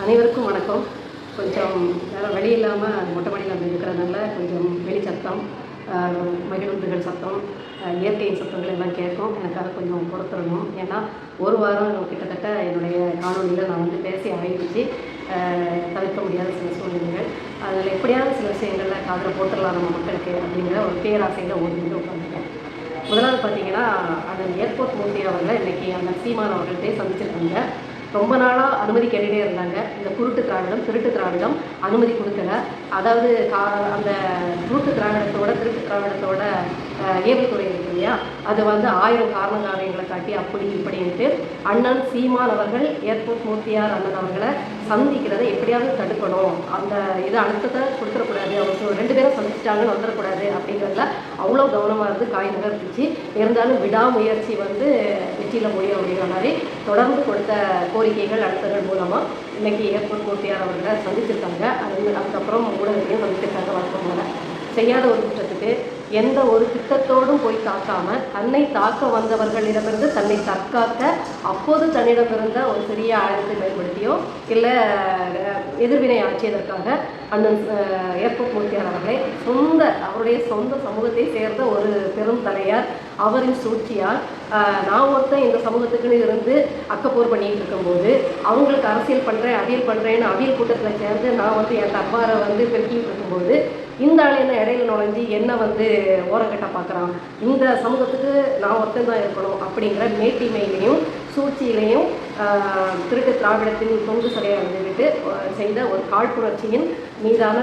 அனைவருக்கும் வணக்கம். கொஞ்சம் வேறு வழி இல்லாமல் மொட்டை மாடியில் அப்படி இருக்கிறதுனால கொஞ்சம் வெளி சத்தம் ஆஹ், சத்தம் இயற்கையின் சத்தங்கள் எல்லாம் கேட்கும். எனக்காக கொஞ்சம் பொறுத்துடணும் ஏன்னா ஒரு வாரம் கிட்டத்தட்ட என்னுடைய காணொலியில் நான் வந்து பேசி ஆயிடுச்சு தவிர்க்க முடியாத சில சூழ்நிலைகள். அதில் எப்படியாவது சில விஷயங்களில் காதில் போட்டுடலாம் நம்ம மக்களுக்கு அப்படிங்கிற ஒரு பேராசையில் ஓடி உட்காந்துருக்கேன் முதலாவது பார்த்தீங்கன்னா அந்த ஏர்போர்ட் மூர்த்தி அவர்களை இன்றைக்கி அந்த சீமான் அவர்கள்ட்டே சந்திச்சிருக்காங்க. ரொம்ப நாளாக அனுமதி கேட்டுகிட்டே இருந்தாங்க. இந்த குருட்டு திராவிடம் திருட்டு திராவிடம் அனுமதி கொடுக்கல. அதாவது கா அந்த குருட்டு திராவிடத்தோட திருட்டு திராவிடத்தோட அஹ், ஏவல்துறை இருக்கு இல்லையா? அது வந்து ஆயிரம் காரண காரியங்களை காட்டி அப்படி இப்படின்ட்டு அண்ணன் சீமான் அவர்கள் ஏர்போர்ட் மூர்த்தியார் அண்ணன் அவர்களை சந்திக்கிறதை எப்படியாவது தடுக்கணும். அந்த இது அழுத்தத்தை கொடுத்துடக்கூடாது அவங்க ரெண்டு பேரும் சந்திச்சிட்டாங்கன்னு வந்துடக்கூடாது அப்படிங்கிறதுல அவ்வளோ கவனமாக இருந்து காய் நகர்த்துச்சு. இருந்தாலும் விடாமுயற்சி வந்து வெற்றியில் முடியும் அப்படிங்கிற மாதிரி தொடர்ந்து கொடுத்த கோரிக்கைகள் அழுத்தங்கள் மூலமாக இன்னைக்கு ஏர்போர்ட் மூர்த்தியார் அவர்களை சந்திச்சிருக்காங்க. அது அதுக்கப்புறம் ஊடகத்தையும் சந்திச்சிருக்காங்க வழக்கம் போல செய்யாத ஒரு குற்றத்துக்கு எந்த ஒரு திட்டத்தோடும் போய் தாக்காம தன்னை தாக்க வந்தவர்களிடமிருந்து தன்னை தற்காக்க அப்போது தன்னிடம் இருந்த ஒரு சிறிய ஆயுதத்தை பயன்படுத்தியோ இல்லை எதிர்வினை ஆற்றியதற்காக அண்ணன் ஏர்போர்ட் மூர்த்தியார் அவர்களை சொந்த அவருடைய சொந்த சமூகத்தை சேர்ந்த ஒரு பெரும் தலையார் அவரின் சூழ்ச்சியால் நான் ஒருத்தன் இந்த சமூகத்துக்குன்னு இருந்து அக்கப்போர் பண்ணிட்டு இருக்கும்போது அவங்களுக்கு அரசியல் பண்ணுறேன் அவியல் பண்ணுறேன்னு அவியல் கூட்டத்தில் சேர்ந்து நான் வந்து என் தப்பாரை வந்து பெருக்கிட்டு இருக்கும்போது இந்த ஆள் என்ன இடையில நுழைஞ்சு என்ன வந்து ஓரங்கட்ட பார்க்குறான் இந்த சமூகத்துக்கு நான் ஒருத்தன் தான் இருக்கணும் அப்படிங்கிற மேட்டிமையிலையும் சூழ்ச்சியிலையும் திருட்டு திராவிடத்தின் தொங்கு சடையாக வந்துவிட்டு செய்த ஒரு காழ்ப்புணர்ச்சியின் மீதான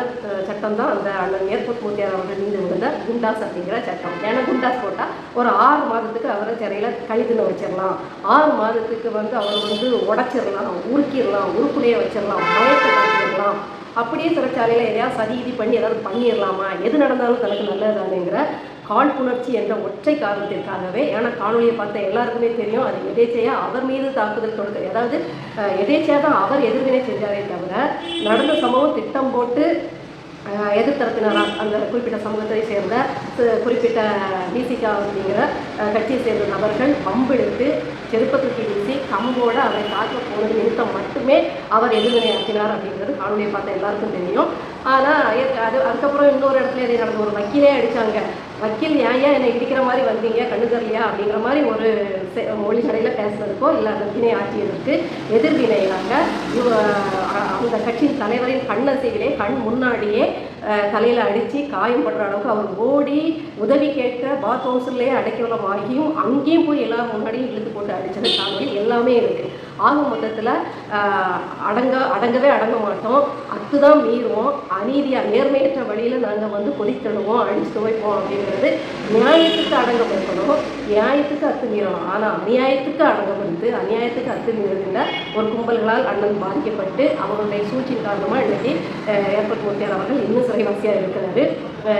சட்டம் தான் அந்த அண்ணன் ஏர்போர்ட் மூத்தியார் அவர்கள் மீது விழுந்த குண்டாஸ் அப்படிங்கிற சட்டம். ஏன்னா குண்டாஸ் போட்டால் ஒரு ஆறு மாதத்துக்கு அவரை சிறையில் கைதுன்னு வச்சிடலாம் ஆறு மாதத்துக்கு வந்து அவரை வந்து உடச்சிடலாம் உருக்கிடலாம் உருக்குலையை வச்சிடலாம் மயத்தை வச்சிடலாம் அப்படியே சிறைச்சாலையில் எதையாவது சதி இது பண்ணி ஏதாவது பண்ணிடலாமா? எது நடந்தாலும் தனக்கு நல்லது தானேங்கிற காழ்ப்புணர்ச்சி என்ற ஒற்றை காரணத்திற்காகவே ஏன்னா காணொலியை பார்த்த எல்லாருக்குமே தெரியும். அது எதேச்சையாக அவர் மீது தாக்குதல் தொடுக்க அதாவது எதேச்சையாக தான் அவர் எதிர்வினை செஞ்சாரே தவிர நடந்த சம்பவம் திட்டம் போட்டு அஹ், எதிர்த்தரப்பினரா அந்த குறிப்பிட்ட சமூகத்தை சேர்ந்த குறிப்பிட்ட பிசிகா அப்படிங்கிற கட்சியை சேர்ந்த நபர்கள் பம்பெடுத்து செருப்பத்துக்கு வீசி கம்போடு அவரை தாக்க போனது நிமித்தம் மட்டுமே அவர் எதிர்வினை ஆக்கினார் அப்படிங்கிறது காணொலியை பார்த்த எல்லாருக்கும் தெரியும். ஆனால் அது அதுக்கப்புறம் இன்னொரு இடத்துல இதே நடந்த ஒரு வக்கீலே அடித்தாங்க வக்கீல் ஏன் ஏன் என்னை இடிக்கிற மாதிரி வந்தீங்க? கண்ணு தெரியலையா? அப்படிங்கிற மாதிரி ஒரு செ- மொழி கடையில் பேசுனதுக்கோ இல்லை அந்த வினை ஆற்றியதற்கு எதிர்வினைனாங்க அந்த கட்சியின் தலைவரின் கண்ணசைவிலே கண் முன்னாடியே தலையில் அடித்து காயம் படுற அளவுக்கு அவர் ஓடி உதவி கேட்க பாத் ஹவுஸ்லேயே அடைக்கலமாகியும் அங்கேயும் போய் எல்லாரும் முன்னாடியும் இழுத்து போட்டு அடித்த காணொலி எல்லாமே இருக்குது ஆக மொத்தத்தில் அடங்க அடங்கவே அடங்க மாட்டோம். அத்துதான் மீறுவோம். அநீதியாக நேர்மையற்ற வழியில் நாங்கள் வந்து கொதித்தழுவோம் அழிச்சு துவைப்போம் அப்படிங்கிறது நியாயத்துக்கு அடங்கப்படுத்தணும். நியாயத்துக்கு அத்து மீறணும். ஆனால் அநியாயத்துக்கு அடங்கம் அநியாயத்துக்கு அத்து மீறுகின்ற ஒரு கும்பல்களால் அண்ணன் பாதிக்கப்பட்டு அவருடைய சூழ்ச்சியின் காரணமாக இன்னைக்கு ஏற்பட்டு முத்தியார் அவர்கள் இன்னும் சிறைவாசியாக இருக்கிறாரு.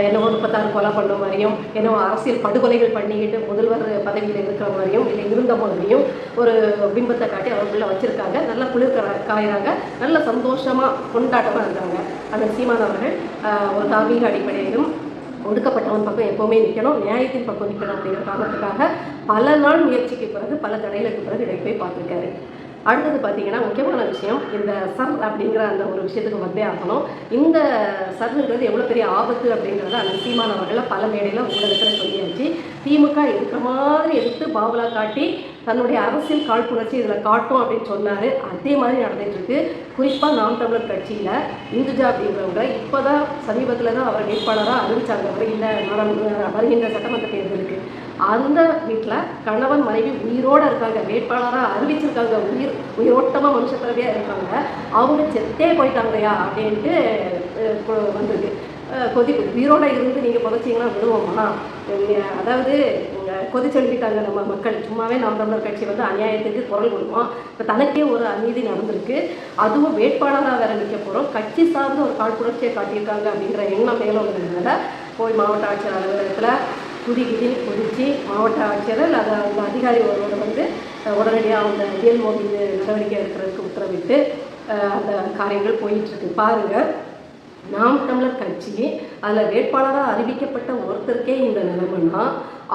என்னவோ முப்பத்தாறு கொலை பண்ண மாதிரியும் என்னவோ அரசியல் படுகொலைகள் பண்ணிக்கிட்டு முதல்வர் பதவியில் இருக்கிற மாதிரியும் இல்லை இருந்த மாதிரியும் ஒரு பிம்பத்தை காட்டி அவங்கள வச்சுருக்காங்க. நல்லா குளிர் காயிறாங்க நல்ல சந்தோஷமாக கொண்டாட்டமாக இருந்தாங்க அந்த சீமான் அவர்கள் ஒரு தார்மீக அடிப்படையிலும் ஒடுக்கப்பட்டவன் பக்கம் எப்போவுமே நிற்கணும் நியாயத்தின் பக்கம் நிற்கணும் அப்படிங்கிற காரணத்துக்காக பல நாள் முயற்சிக்கு பிறகு பல தடைகளுக்கு பிறகு இதை போய் பார்த்துருக்காரு. அடுத்தது பார்த்தீங்கன்னா முக்கியமான விஷயம் இந்த சர் அப்படிங்கிற அந்த ஒரு விஷயத்துக்கு வந்தே ஆகணும். இந்த சர்ங்கிறது எவ்வளோ பெரிய ஆபத்து அப்படிங்கிறத அந்த சீமான் பல மேடையில் ஊடகத்தில் சொல்லியாச்சு. திமுக இருக்கிற மாதிரி எடுத்து பாவலா காட்டி தன்னுடைய அரசியல் காழ்ப்புணர்ச்சி இதில் காட்டும் அப்படின்னு சொன்னார். அதே மாதிரி நடந்துட்டு இருக்கு. குறிப்பாக நாம் தமிழர் கட்சியில் இந்துஜா அப்படிங்கிறவங்க இப்போ தான் சமீபத்தில் தான் அவர் வேட்பாளராக அறிவிச்சாங்க. வருகின்ற வருகின்ற சட்டமன்ற தேர்தலுக்கு. அந்த வீட்டில் கணவன் மனைவி உயிரோடு இருக்காங்க. வேட்பாளராக அறிவிச்சிருக்காங்க. உயிர் உயிரோட்டமாக மனுஷ பிறவியாக இருக்காங்க. அவங்க செத்தே போயிட்டாங்கயா அப்படின்ட்டு வந்திருக்கு. கொதி உயிரோட இருந்து நீங்கள் புதைச்சிங்கன்னா விடுவோமா அதாவது அஹ், கொதிச்செழுப்பிட்டாங்க நம்ம மக்கள். சும்மாவே நாம் தமிழர் கட்சி வந்து அநியாயத்துக்கு குரல் கொடுக்கும் இப்போ தனக்கே ஒரு அநீதி நடந்திருக்கு. அதுவும் வேட்பாளராக வேற நிற்க போகிறோம் கட்சி சார்ந்த ஒரு காழ்ப்புணர்ச்சியை காட்டியிருக்காங்க அப்படிங்கிற எண்ணம் மேலும் இருந்ததுனால போய் மாவட்ட ஆட்சியர் அலுவலகத்தில் குதி குறிச்சி மாவட்ட ஆட்சியர் அதை அந்த அதிகாரி ஒருவர் வந்து உடனடியாக அந்த இயல் மீது நடவடிக்கை எடுக்கிறதுக்கு உத்தரவிட்டு அந்த காரியங்கள் போயிட்டுருக்கு. பாருங்கள் நாம் தமிழர் கட்சி அதில் வேட்பாளராக அறிவிக்கப்பட்ட ஒருத்தருக்கே இந்த நிலைமைன்னா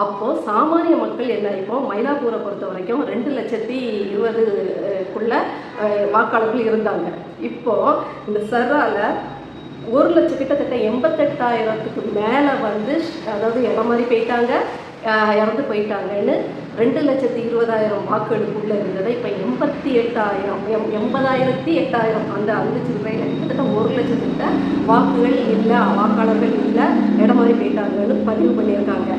அப்போது சாமானிய மக்கள் என்ன இப்போ மயிலாப்பூரை பொறுத்த வரைக்கும் ரெண்டு லட்சத்தி இருபதுக்குள்ள வாக்காளர்கள் இருந்தாங்க. இப்போது இந்த சர்ரால ஒரு லட்சம் கிட்டத்தட்ட எண்பத்தெட்டாயிரத்துக்கு மேலே வந்து அதாவது இடம் மாதிரி போயிட்டாங்க? இறந்து போயிட்டாங்கன்னு ரெண்டு லட்சத்தி இருபதாயிரம் வாக்குகளுக்குள்ளே இருந்ததை இப்போ எண்பத்தி எட்டாயிரம் எம் எண்பதாயிரத்தி எட்டாயிரம் அந்த அந்த சில்லறையில் கிட்டத்தட்ட ஒரு லட்சத்துக்கிட்ட வாக்குகள் இல்லை வாக்காளர்கள் இல்லை இடம் மாதிரி போயிட்டாங்கன்னு பதிவு பண்ணியிருக்காங்க.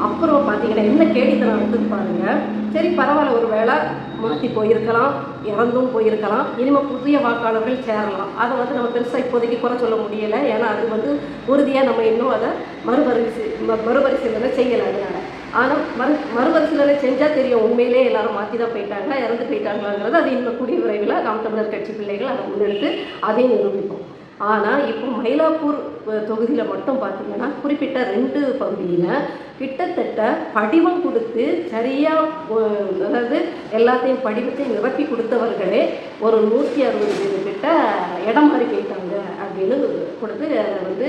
அப்புறம் பார்த்தீங்கன்னா என்ன கேடித்தனம் எடுத்து பாருங்க. சரி பரவாயில்ல ஒரு வேளை மாற்றி போயிருக்கலாம் இறந்தும் போயிருக்கலாம். இனிமேல் புதிய வாக்காளர்கள் சேரலாம். அதை வந்து நம்ம பெருசாக இப்போதைக்கு குறை சொல்ல முடியலை. ஏன்னா அது வந்து உறுதியாக நம்ம இன்னும் அதை மறுபரிசீ ம- மறுபரிசீலனை செய்யலை அதனால். ஆனால் மறு மறுபரிசீலனை செஞ்சால் தெரியும் உண்மையிலே எல்லாரும் மாற்றி தான் போயிட்டாங்க இறந்து போயிட்டாங்களாங்கிறது. அது இன்னும் கூடிய விரைவில் நாம் தமிழர் கட்சி பிள்ளைகள் அதை முன்னெடுத்து அதையும் நிரூபிப்போம். ஆனால் இப்போ மயிலாப்பூர் தொகுதியில் மட்டும் பார்த்தீங்கன்னா குறிப்பிட்ட ரெண்டு பகுதியில் கிட்டத்தட்ட படிவம் கொடுத்து சரியாக அதாவது எல்லாத்தையும் படிவத்தை நிரப்பி கொடுத்தவர்களே ஒரு நூற்றி அறுபது பேர் கிட்ட இடம் மாறி போயிட்டாங்க அப்படின்னு கொடுத்து வந்து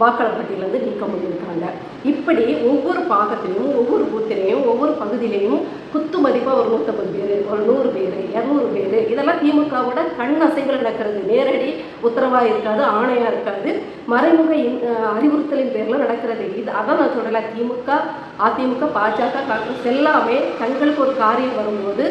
வாக்காளர் வாக்காளர் பட்டியலேருந்து நீக்க முடிஞ்சிருக்காங்க இப்படி ஒவ்வொரு பாகத்திலையும் ஒவ்வொரு பூத்திலையும் ஒவ்வொரு பகுதியிலையும் குத்து மதிப்பாக ஒரு நூற்றம்பது பேர் ஒரு நூறு பேர் இரநூறு பேர் இதெல்லாம் திமுகவோட கண் அசைவில் நடக்கிறது. நேரடி உத்தரவாக இருக்காது ஆணையாக இருக்காது. மறைமுக அறிவுறுத்தலின் பேரில் நடக்கிறது. இது அதான் நான் சொல்லலை திமுக அதிமுக பாஜக காங்கிரஸ் எல்லாமே தங்களுக்கு ஒரு காரியம் வரும்போது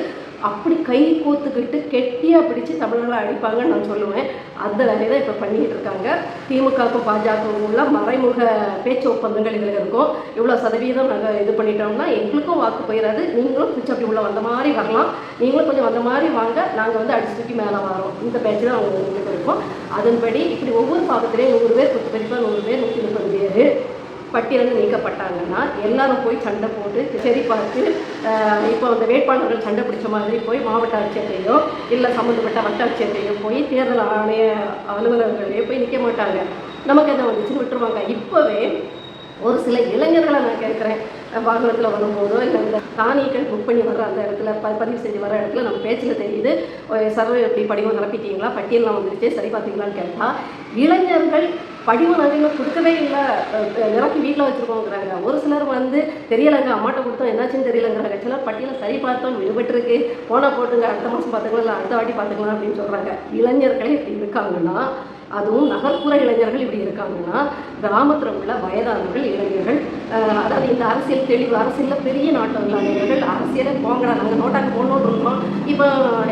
அப்படி கை கோத்துக்கிட்டு கெட்டியாக பிடிச்சு தமிழர்களை அடிப்பாங்கன்னு நான் சொல்லுவேன். அந்த வேலையை தான் இப்போ பண்ணிக்கிட்டு இருக்காங்க. திமுகவுக்கும் பாஜகவும் உள்ள மறைமுக பேச்சு ஒப்பந்தங்கள் இதில் இருக்கும். இவ்வளோ சதவீதம் நாங்கள் இது பண்ணிட்டோம்னா எங்களுக்கும் வாக்கு போயிடாது நீங்களும் பிடிச்சி அப்படி உள்ள வந்த மாதிரி வரலாம். நீங்களும் கொஞ்சம் வந்த மாதிரி வாங்க. நாங்கள் வந்து அடிச்சு தூக்கி மேலே வரோம் இந்த பேச்சு தான் அவங்களுக்கு உங்களுக்கு இருக்கும். அதன்படி இப்படி ஒவ்வொரு பாகத்திலையும் நூறு பேர் பத்து பேருக்கு நூறு பேர் நூற்றி முப்பது பேர் பட்டியலிருந்து நீக்கப்பட்டாங்கன்னா எல்லாரும் போய் சண்டை போட்டு சரி பார்த்து இப்போ அந்த வேட்பாளர்கள் சண்டை பிடிச்ச மாதிரி போய் மாவட்ட ஆட்சியத்தையோ இல்லை சம்மந்தப்பட்ட வட்டாட்சியத்தையோ போய் தேர்தல் ஆணைய அலுவலர்களையோ போய் நிற்க மாட்டாங்க. நமக்கு எதை வந்துச்சுன்னு விட்டுருவாங்க. இப்போவே ஒரு சில இளைஞர்களை நான் கேட்குறேன். வாகனத்தில் வரும்போதோ இல்லை இந்த தானியங்கள் புக் பண்ணி வர்ற அந்த இடத்துல ப பதிவு செஞ்சு வர இடத்துல நம்ம பேச்சில் தெரியுது. சர்வே எப்படி படிவம் நிரப்பிட்டீங்களா? பட்டியலாம் வந்துருச்சு சரி பார்த்தீங்களான்னு கேட்டால் இளைஞர்கள் படிவம் நிறைய கொடுக்கவே இல்லை நிரப்பி வீட்டில் வச்சுருக்கோங்கிறாங்க. ஒரு சிலர் வந்து தெரியலைங்க அம்மாட்ட கொடுத்தோம் என்னாச்சுன்னு தெரியலங்கிறாங்க. சிலர் பட்டியலை சரி பார்த்தோம் விடுபட்டுருக்கு. போனால் போட்டுங்க அடுத்த மாதம் பார்த்துக்கலாம் இல்லை அடுத்த வாட்டி பார்த்துக்கலாம் அப்படின்னு சொல்கிறாங்க இளைஞர்களே இப்படி இருக்காங்கன்னா அதுவும் நகர்ப்புற இளைஞர்கள் இப்படி இருக்காங்கன்னா கிராமத்தில் உள்ள வயதானவர்கள் இளைஞர்கள் அதாவது இந்த அரசியல் தெளிவு அரசியலில் பெரிய நாட்டம் இல்லாதவர்கள் அரசியலை போங்கடா நாங்கள் நோட்டாக்கு போகணுன்னு இருந்தோம் இப்போ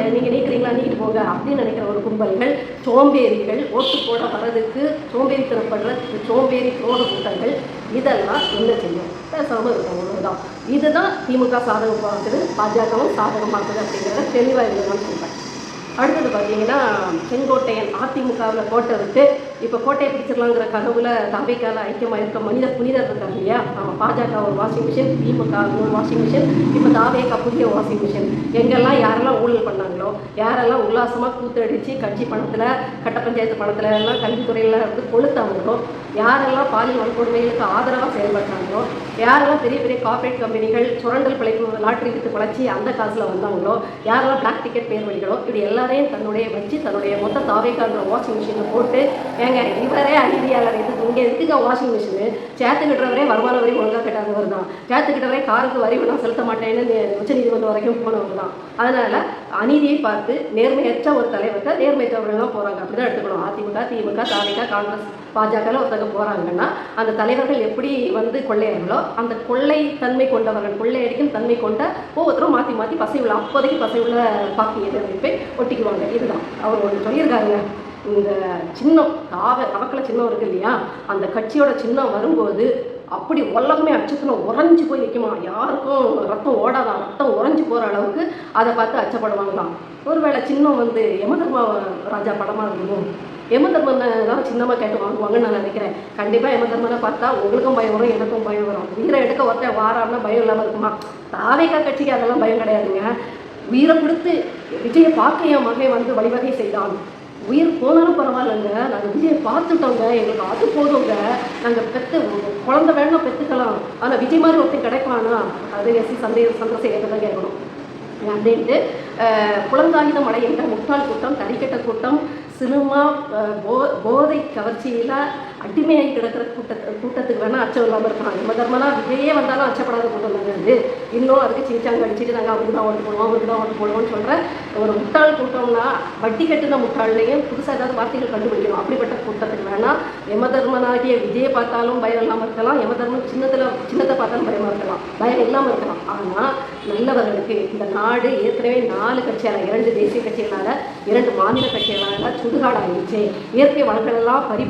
நீங்கள் நீக்கிறீங்களா நீக்கிட்டு போங்க அப்படின்னு நினைக்கிற ஒரு கும்பல்கள் சோம்பேறிகள் ஓட்டு போட வர்றதுக்கு சோம்பேறித்தனப்படுற சோம்பேறி துரோக கூட்டங்கள் இதெல்லாம் என்ன செய்யும்? பேசாமல் தான் இதுதான் திமுக சாதகமாக்குது பாஜகவும் சாதகமாக்குது அப்படிங்கிறத தெளிவாக இருந்ததுன்னு சொல்கிறேன் அடுத்தது பார்த்தீங்கன்னா செங்கோட்டையன் அதிமுகவில் கோட்டை விட்டு இப்போ கோட்டையை பிடிச்சிடலாங்கிற கனவுல தாவைக்கால ஐக்கியமாக இருக்க மனித புனிதர் இருக்காங்க இல்லையா? நம்ம பாஜக ஒரு வாஷிங் மிஷின் திமுக ஒரு வாஷிங் மிஷின் இப்போ தாவேக்கா புதிய வாஷிங் மிஷின் எங்கெல்லாம் யாரெல்லாம் ஊழல் பண்ணாங்களோ யாரெல்லாம் உல்லாசமாக கூத்தடிச்சு கட்சி பணத்தில் கட்ட பஞ்சாயத்து பணத்தில் எல்லாம் கல்வித்துறையில் இருந்து கொளுத்தாங்களோ யாரெல்லாம் பாலியல் வன்கொடுமைகளுக்கு ஆதரவாக செயல்பட்டாங்களோ யாரெல்லாம் பெரிய பெரிய கார்ப்பரேட் கம்பெனிகள் சுரண்டல் பிழைப்பு லாட்ரி வித்து பிழைச்சி அந்த காசில் வந்தாங்களோ யாரெல்லாம் பிளாக் டிக்கெட் பேர் வழிகளோ இப்படி எல்லாரையும் தன்னுடைய வச்சு தன்னுடைய மொத்த தாவேக்கான்ற வாஷிங் மிஷினில் போட்டு ஏங்க இவரே அநீதியாளர் இது இங்கே இருக்குங்க வாஷிங் மிஷினு சேத்து கட்டுறவரே வருமான வரி ஒழுங்காக கட்டாதவர் தான். சேத்து கட்டுறவரே காருக்கு வரி நான் செலுத்த மாட்டேன்னு உச்ச நீதிமன்றம் வரைக்கும் போனவர் தான். அதனால் அநீதியை பார்த்து நேர்மையற்ற ஒரு தலைவர்கள் நேர்மையற்றவர்கள்லாம் போகிறாங்க அப்படி தான் எடுத்துக்கணும். அதிமுக திமுக தாவேகா காங்கிரஸ் பாஜகவில் ஒருத்தங்க போகிறாங்கன்னா அந்த தலைவர்கள் எப்படி வந்து கொள்ளையர்களோ அந்த கொள்ளை தன்மை கொண்டவர்கள் கொள்ளையடிக்கும் தன்மை கொண்ட ஒவ்வொருத்தரும் மாற்றி மாற்றி பசையுள்ள அப்போதைக்கு பசையுள்ள பாக்கி எதிர்ப்பை போய் ஒட்டிக்குவாங்க. இதுதான். அவர் ஒன்று சொல்லியிருக்காருங்க. இந்த சின்னம் காவ தவக்கலை சின்னம் இருக்கு இல்லையா? அந்த கட்சியோட சின்னம் வரும்போது அப்படி உலகமே அச்சத்தில் உறைஞ்சு போய் நிற்குமா யாருக்கும் ரத்தம் ஓடாதா? ரத்தம் உறைஞ்சி போகிற அளவுக்கு அதை பார்த்து அச்சப்படுவாங்களாம் ஒருவேளை சின்னம் வந்து யமதர்மா ராஜா படமாக இருக்கும்? யமதர்மனை தான் சின்னமாக கேட்டு வாங்குவாங்கன்னு நான் நினைக்கிறேன். கண்டிப்பாக யமதர்மனை பார்த்தா உங்களுக்கும் பயம் வரும் எனக்கும் பயம் வரும். உயிரை எடுக்க ஒருத்தன் வாரான்னா பயம் இல்லாமல் இருக்குமா? தாவேக்கா கட்சிக்கு அதெல்லாம் பயம் கிடையாதுங்க. உயிரை கொடுத்து விஜயை பார்க்க என் மகன் வந்து வழிவகை செய்தான். உயிர் போனாலும் பரவாயில்லைங்க. நாங்கள் விஜயை பார்த்துட்டோங்க. எங்களுக்கு அது போதுங்க. நாங்கள் பெற்று குழந்தை வேணா பெற்றுக்கலாம் ஆனால் விஜய் மாதிரி ஒருத்தன் கிடைப்பானா? அது எஸ்சி சந்தே சந்திரசேகர் தான் கேட்கணும். அப்படின்ட்டு அஹ், புலங்காயுத முட்டாள் கூட்டம் தடிக்கட்ட கூட்டம் சினிமா போ போதை கவர்ச்சியில் அடிமையாகி கிடக்கிற கூட்டத்தை கூட்டத்துக்கு வேணால் அச்சம் இல்லாமல் இருக்கலாம். நம்ம தர்மனா விஜயே வந்தாலும் அச்சப்படாத கூட்டம் தாங்க அது? இன்னும் அதுக்கு சீச்சாங்க அடிச்சுட்டு நாங்கள் அவருக்கு தான் ஓட்டு போடுவோம் அவருக்கு தான் ஓட்டு போடுவோம்னு சொல்கிற ஒரு முட்டாள் கூட்டம்னா வட்டி கட்டுன முட்டாள்லையும் புதுசாக ஏதாவது வார்த்தைகள் கண்டுபிடிக்கணும். அப்படிப்பட்ட கூட்டத்துக்கு வேணால் யம தர்மனாகிய விஜயை பார்த்தாலும் பயம் இல்லாமல் இருக்கலாம். யம தர்மம் சின்னத்தில் சின்னத்தை பார்த்தாலும் பயமாக இருக்கலாம். பயம் இல்லாமல் இருக்கலாம். ஆனால் நல்லவர்களுக்கு இந்த நாடு ஏற்கனவே நாலு கட்சியால் இரண்டு தேசிய கட்சிகளால் இரண்டு மாநில கட்சிகளால் சுடுகாடாயிருச்சு இயற்கை வளங்களெல்லாம் பறி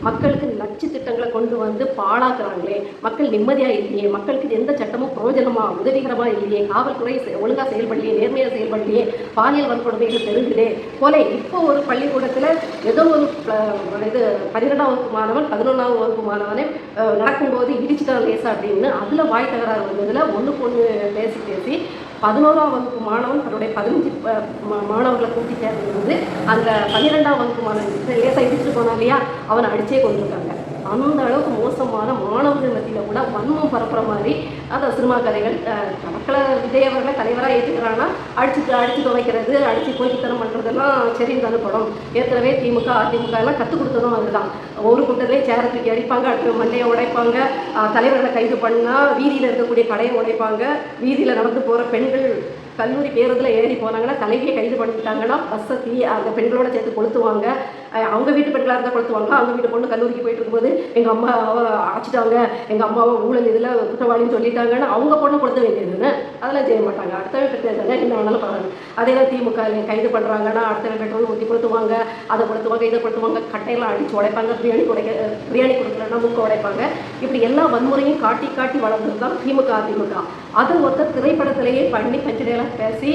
மக்களுக்கு நச்சு திட்டங்களை கொண்டு வந்து பாழாக்குறாங்களே. மக்கள் நிம்மதியாக இல்லையே. மக்களுக்கு எந்த சட்டமும் பிரயோஜனமாக உதவிகரமாக இல்லையே. காவல்துறை செ- செயல்படலையே நேர்மையாக செயல்படலையே. பாலியல் வன்கொடுமைகள் பெருகுதே. கொலை இப்போ ஒரு பள்ளிக்கூடத்தில் ஏதோ ஒரு இது பன்னிரெண்டாம் வகுப்பு மாணவன் பதினொன்றாம் வகுப்பு மாணவனை நடக்கும்போது இடிச்சிட்டான் லேசா அப்படின்னு அதில் வாய் தகராறு வந்ததில் ஒன்றுக்கு ஒன்று பேசி பேசி பதினோராம் வகுப்பு மாணவன் தன்னுடைய பதினஞ்சு மாணவர்களை கூட்டி சேர்ந்து வந்து அந்த பன்னிரெண்டாம் வகுப்பு மாணவன் லேசாக இடிச்சுட்டு போனா இல்லையா? அவனை அடிச்சே கொண்டிருக்காங்க அந்த அளவுக்கு மோசமான மாணவர்கள் மத்தியில் கூட வன்மம் பரப்புற மாதிரி அந்த சினிமா கதைகள் மக்களை விஜய் அவர்களை தலைவராக ஏற்றுக்கிறாங்கன்னா அடிச்சு அடிச்சு துவைக்கிறது அடிச்சு தரம் பண்ணுறதெல்லாம் சரி தானே படம். ஏற்கனவே திமுக அதிமுக எல்லாம் கற்றுக் கொடுத்ததும் அதுதான். ஒரு கூட்டத்திலே சேரை தூக்கி அடிப்பாங்க அடுத்து மண்டையை உடைப்பாங்க. தலைவர்களை கைது பண்ணால் வீதியில் இருக்கக்கூடிய கடையை உடைப்பாங்க. வீதியில் நடந்து போகிற பெண்கள் கல்லூரி பேருந்தில் ஏறி போனாங்கன்னா தலைவியை கைது பண்ணிட்டாங்கன்னா பஸ்ஸை தீ அந்த பெண்களோட சேர்த்து கொளுத்துவாங்க. அவங்க வீட்டு பெண்களாக இருந்தால் கொளுத்துவாங்க அவங்க வீட்டு பொண்ணு கல்லூரிக்கு போயிட்டு இருக்கும்போது எங்கள் அம்மாவை அழைச்சிட்டாங்க. எங்கள் அம்மாவை ஊழல் இதில் குற்றவாளின்னு சொல்லிட்டாங்கன்னு அவங்க பொண்ணை கொளுத்த வேண்டியதுன்னு அதெல்லாம் செய்ய மாட்டாங்க. அடுத்த பெற்றது தானே? என்ன வேணாலும் பாருங்க அதே தான் திமுக கைது பண்ணுறாங்கன்னா அடுத்த பெட்ரோல் ஊற்றி கொடுத்துவாங்க அதை கொடுத்துவாங்க இதை கொடுத்துவாங்க கட்டையெல்லாம் அடிச்சு உடைப்பாங்க பிரியாணி உடைக்க பிரியாணி கொடுக்கலன்னா மூக்க உடைப்பாங்க. இப்படி எல்லா வன்முறையும் காட்டி காட்டி வளர்ந்தது தான் திமுக அதிமுக. அது ஒருத்தர் திரைப்படத்திலேயே பண்ணி பஞ்சனையெல்லாம் பேசி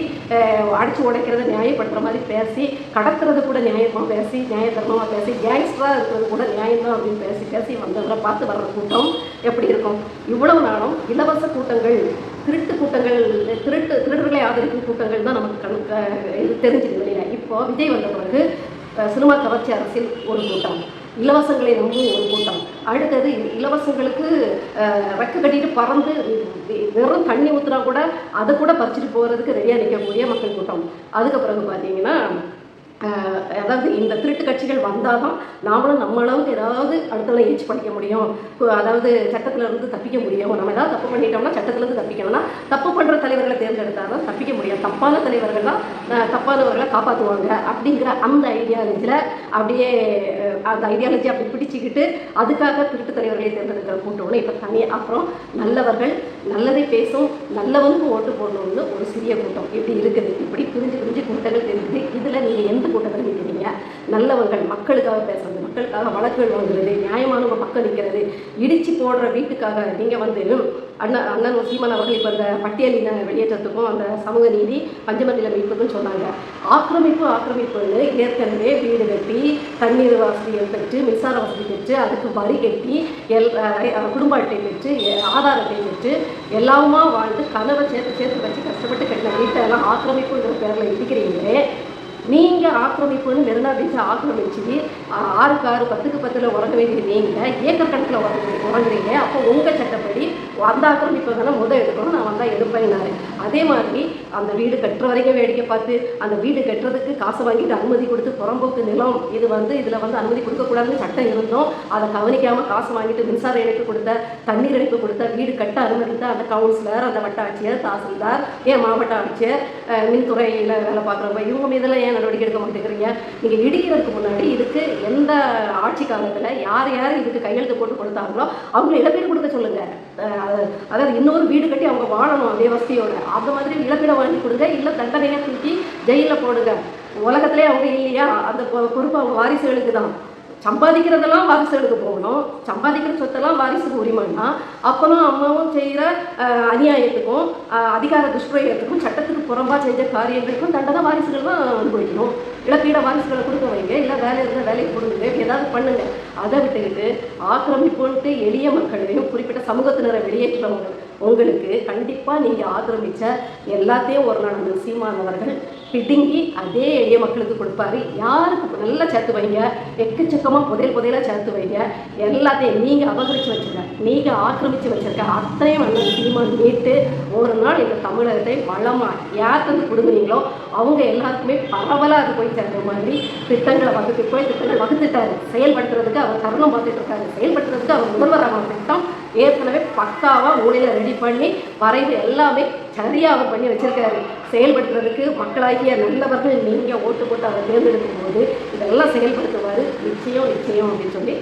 அடிச்சு உடைக்கிறத நியாயப்படுத்துகிற மாதிரி பேசி கடத்துறது கூட நியாயமாக பேசி நியாய பயங்கரமாக பேசி கேங்ஸ்டராக இருக்கிறது கூட நியாயம்தான் அப்படின்னு பேசி பேசி வந்தவரை பார்த்து வர்ற கூட்டம் எப்படி இருக்கும்? இவ்வளவு நாளும் இலவச கூட்டங்கள் திருட்டு கூட்டங்கள் திருட்டு திருடர்களை ஆதரிக்கும் கூட்டங்கள் தான் நமக்கு கணக்கு க- இது தெரிஞ்சுது இப்போ விஜய் வந்த பிறகு சினிமா கவர்ச்சி அரசியல் ஒரு கூட்டம் இலவசங்களை நம்பி ஒரு கூட்டம். அடுத்தது இலவசங்களுக்கு ரெக்க கட்டிட்டு பறந்து வெறும் தண்ணி ஊற்றுனா கூட அதை கூட பறிச்சுட்டு போகிறதுக்கு ரெடியாக நிற்கக்கூடிய மக்கள் கூட்டம். அதுக்கு பிறகு பார்த்தீங்கன்னா அதாவது இந்த திருட்டு கட்சிகள் வந்தால் தான் நாமளும் நம்ம அளவுக்கு ஏதாவது அடுத்தலாம் ஏச்சு படிக்க முடியும் அதாவது சட்டத்துல இருந்து தப்பிக்க முடியும். நம்ம ஏதாவது தப்பு பண்ணிட்டோம்னா சட்டத்திலேருந்து தப்பிக்கணும்னா தப்பு பண்ணுற தலைவர்களை தேர்ந்தெடுத்தால் தான் தப்பிக்க முடியும். தப்பான தலைவர்கள் தான் தப்பானவர்களை காப்பாற்றுவாங்க அப்படிங்கிற அந்த ஐடியாலஜியில் அப்படியே அந்த ஐடியாலஜி அப்படி பிடிச்சிக்கிட்டு அதுக்காக திருட்டு தலைவர்களை தேர்ந்தெடுக்கிற கூட்டம்னு இப்போ தனியாக அப்புறம் நல்லவர்கள் நல்லதை பேசும் நல்லவனுக்கு ஓட்டு போடணும்னு ஒரு சிறிய கூட்டம் இப்படி இருக்குது. இப்படி பிரிஞ்சு பிரிஞ்சு கூட்டங்கள் தெரியுது இதில் நீங்கள் எந்த கூட்டத்தில் நிற்கிறீங்க நல்லவர்கள் மக்களுக்காக பேசுறது மக்களுக்காக வழக்குகள் வாங்குறது நியாயமானவங்க பக்கம் நிற்கிறது இடிச்சு போடுற வீட்டுக்காக நீங்கள் வந்து அண்ணன் அண்ணன் சீமன் அவர்கள் இப்போ இந்த பட்டியலின வெளியேற்றத்துக்கும் அந்த சமூக நீதி பஞ்சமநில மீட்புக்கும் சொன்னாங்க. ஆக்கிரமிப்பு ஆக்கிரமிப்புன்னு ஏற்கனவே வீடு கட்டி தண்ணீர் வசதியை பெற்று மின்சார வசதி பெற்று அதுக்கு வரி கட்டி எல் குடும்ப அட்டை பெற்று எ- அட்டை பெற்று எல்லாமா வாழ்ந்து கனவை சேர்த்து சேர்த்து வச்சு கஷ்டப்பட்டு கட்டின வீட்டை எல்லாம் ஆக்கிரமிப்புங்கிற பேரில் இருக்கிறீங்களே நீங்கள் ஆக்கிரமிப்புன்னு மெரினா பீச்சை ஆக்கிரமிச்சு ஆறுக்கு ஆறு பத்துக்கு பத்தில் உறங்க வேண்டிய நீங்கள் ஏக்கர் கணக்கில் உறங்க உறங்குறீங்க. அப்போ உங்கள் சட்டப்படி அந்த ஆக்கிரமிப்பை தானே முதல் எடுக்கணும். நான் வந்தால் எடுப்பேன்னாரு அதே மாதிரி அந்த வீடு கட்டுற வரைக்கும் வேடிக்கை பார்த்து அந்த வீடு கட்டுறதுக்கு காசு வாங்கிட்டு அனுமதி கொடுத்து புறம்போக்கு நிலம் இது வந்து இதில் வந்து அனுமதி கொடுக்கக்கூடாதுன்னு சட்டம் இருந்தோம். அதை கவனிக்காமல் காசு வாங்கிட்டு மின்சார இணைப்பு கொடுத்த தண்ணீர் இணைப்பு கொடுத்த வீடு கட்ட அனுமதித்த அந்த கவுன்சிலர் அந்த வட்ட ஆட்சியர் தாசில்தார் ஏன் மாவட்ட ஆட்சியர் மின்துறையில் வேலை பார்க்குறவங்க இவங்க மீதெல்லாம் ஏன் நடவடிக்கை எடுக்க மாட்டேங்கிறீங்க. நீங்கள் இடிக்கிறதுக்கு முன்னாடி இதுக்கு எந்த ஆட்சி காலத்தில் யார் யார் இதுக்கு கையெழுத்து போட்டு கொடுத்தாங்களோ அவங்க இழப்பீடு கொடுக்க சொல்லுங்கள் அதாவது இன்னொரு வீடு கட்டி அவங்க வாழணும் அதே வசதியோட. அந்த மாதிரி இழப்பீடை வாங்கி கொடுங்க. இல்லை தண்டனையாக தூக்கி ஜெயிலில் போடுங்க. உலகத்திலே அவங்க இல்லையா? அந்த பொறுப்பு அவங்க வாரிசுகளுக்கு தான் சம்பாதிக்கிறதெல்லாம் வாரிசுகளுக்கு போகணும். சம்பாதிக்கிற சொத்தெல்லாம் வாரிசுக்கு உரிமைன்னா அப்பனும் அம்மாவும் செய்கிற அநியாயத்துக்கும் அதிகார துஷ்பிரயோகத்துக்கும் சட்டத்துக்கு புறம்பாக செஞ்ச காரியங்களுக்கும் தண்டனை வாரிசுகள் தான் அனுபவிக்கணும். இழப்பீட வாரிசுகளை கொடுக்க வைங்க. இல்லை வேலை இருந்தால் வேலைக்கு கொடுங்க. ஏதாவது பண்ணுங்க. அதை விட்டுக்கிட்டு ஆக்கிரமிப்புன்ட்டு எளிய மக்களையும் குறிப்பிட்ட சமூகத்தினரை வெளியேற்றுறவங்க உங்களுக்கு கண்டிப்பாக நீங்கள் ஆக்கிரமிச்ச எல்லாத்தையும் ஒரு நாள் சீமானவர்கள் பிடுங்கி அதே எளிய மக்களுக்கு கொடுப்பாரு. யாருக்கு நல்லா சேர்த்து வைங்க. எக்கச்சக்கமாக புதையல் புதையலாக சேர்த்து வைங்க. எல்லாத்தையும் நீங்கள் அபகரித்து வச்சுருக்க நீங்கள் ஆக்கிரமித்து வச்சுருக்க அத்தனையும் வந்து சீமான் மீட்டு ஒரு நாள் இந்த தமிழகத்தை வளமாக யாருக்கு வந்து கொடுக்குறீங்களோ அவங்க எல்லாருக்குமே பரவலாக அது போய் சேர்ந்த மாதிரி திட்டங்களை வகுத்து போய் திட்டங்கள் வகுத்துட்டாரு. செயல்படுத்துறதுக்கு அவர் தருணம் பார்த்துட்டு இருக்காரு. செயல்படுத்துறதுக்கு அவர் முதல்வராக திட்டம் ஏற்கனவே பக்காவாக மூலையில் ரெடி பண்ணி வரைவு எல்லாமே சரியாக பண்ணி வச்சுருக்காரு செயல்படுத்துறதுக்கு மக்களாகிய நல்லவர்கள் நீங்கள் ஓட்டு போட்டு அவரை தேர்ந்தெடுக்கும் போது இதெல்லாம் செயல்படுத்துவார். நிச்சயம் நிச்சயம் அப்படின்னு சொல்லி